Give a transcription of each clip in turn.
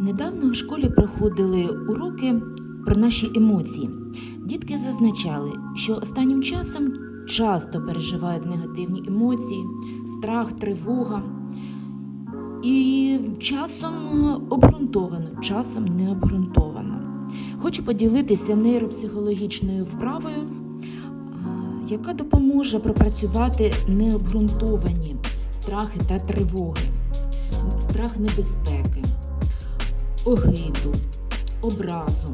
Недавно в школі проходили уроки про наші емоції. Дітки зазначали, що останнім часом часто переживають негативні емоції, страх, тривога. І часом обґрунтовано, часом не обґрунтовано. Хочу поділитися нейропсихологічною вправою, яка допоможе пропрацювати необґрунтовані страхи та тривоги, страх небезпеки, огиду, образу.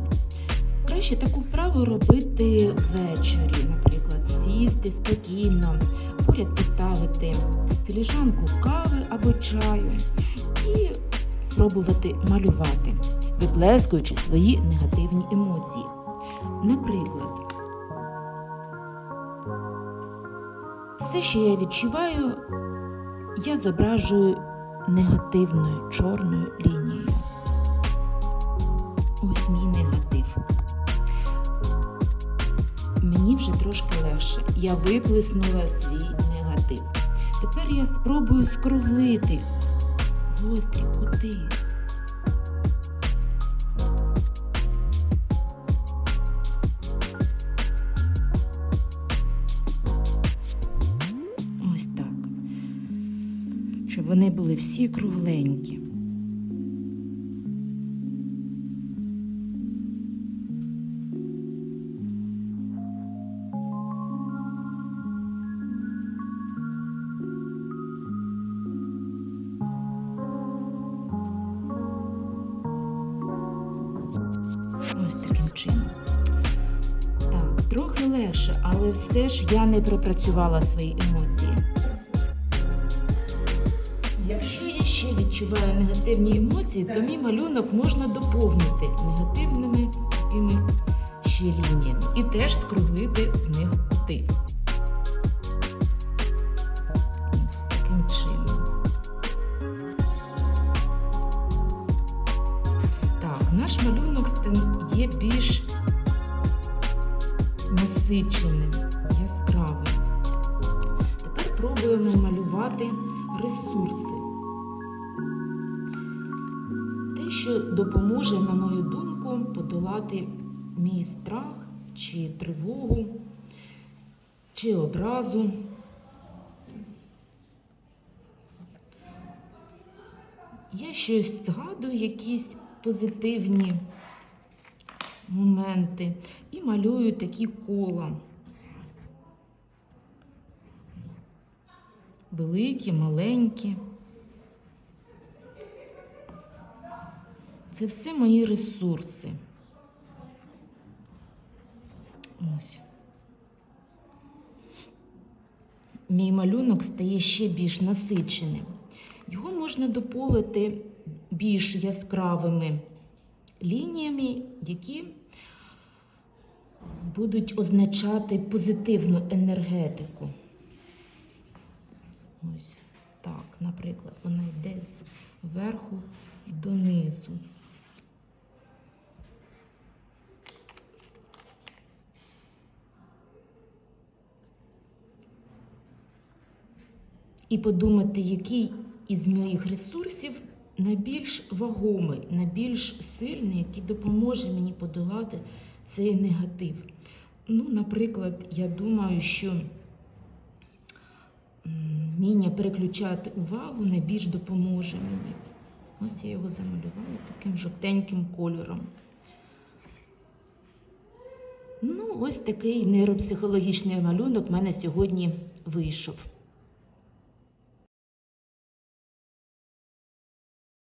Краще таку вправу робити ввечері, наприклад, сісти спокійно, поряд поставити філіжанку кави або чаю і спробувати малювати, виплескуючи свої негативні емоції. Наприклад, все, що я відчуваю, я зображую негативною чорною лінією. Ось мій негатив. Мені вже трошки легше. Я виплеснула свій негатив. Тепер я спробую скруглити гострі кути. Ось так. Щоб вони були всі кругленькі. Легше, але все ж я не пропрацювала свої емоції. Якщо я ще відчуваю негативні емоції, то мій малюнок можна доповнити негативними такими ще лініями і теж скруглити в них кути. Ось таким чином. Наш малюнок є більш насиченим, яскравим. Тепер пробуємо малювати ресурси. Те, що допоможе, на мою думку, подолати мій страх чи тривогу, чи образу. Я щось згадую, якісь позитивні моменти малюю такі кола. Великі, маленькі. Це все мої ресурси. Ось. Мій малюнок стає ще більш насиченим. Його можна доповнити більш яскравими лініями, які будуть означати позитивну енергетику. Ось так, наприклад, вона йде зверху донизу. І подумати, який із моїх ресурсів найбільш вагомий, найбільш сильний, який допоможе мені подолати цей негатив. Ну, наприклад, я думаю, що вміння переключати увагу найбільш допоможе мені. Ось я його замалювала таким жовтеньким кольором. Ну, ось такий нейропсихологічний малюнок в мене сьогодні вийшов.